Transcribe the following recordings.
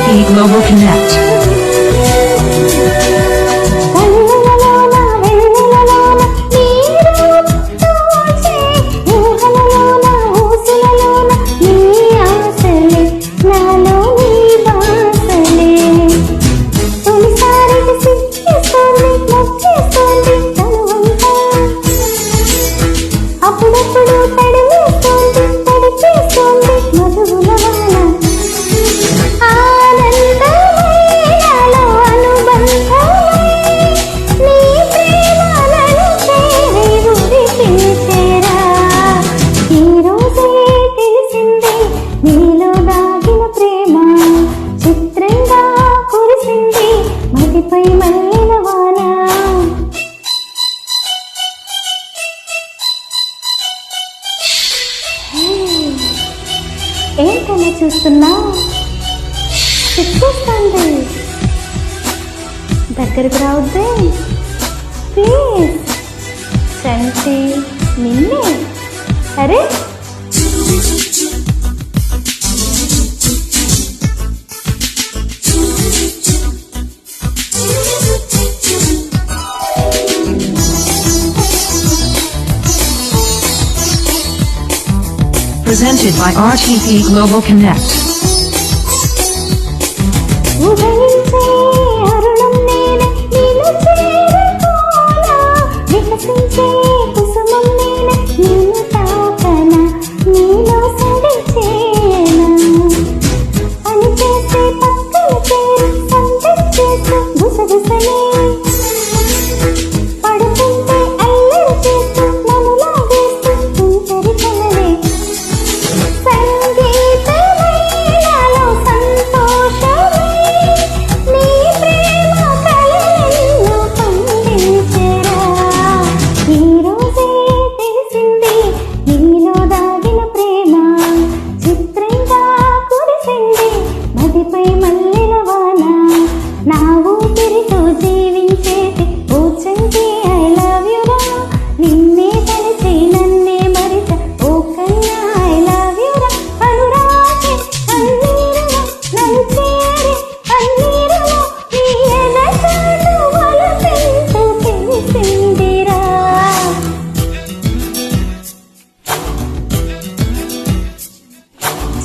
Global Connect. నుదిపై Mallina వాన. ఏంటన్నా చూస్తున్నా? చూస్తుంది దగ్గరకు రావద్దే. ప్లీజ్. ఫ్రెండ్సీ నిన్నే. అరే presented by RTP Global Connect.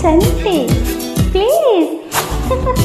Santi. Please.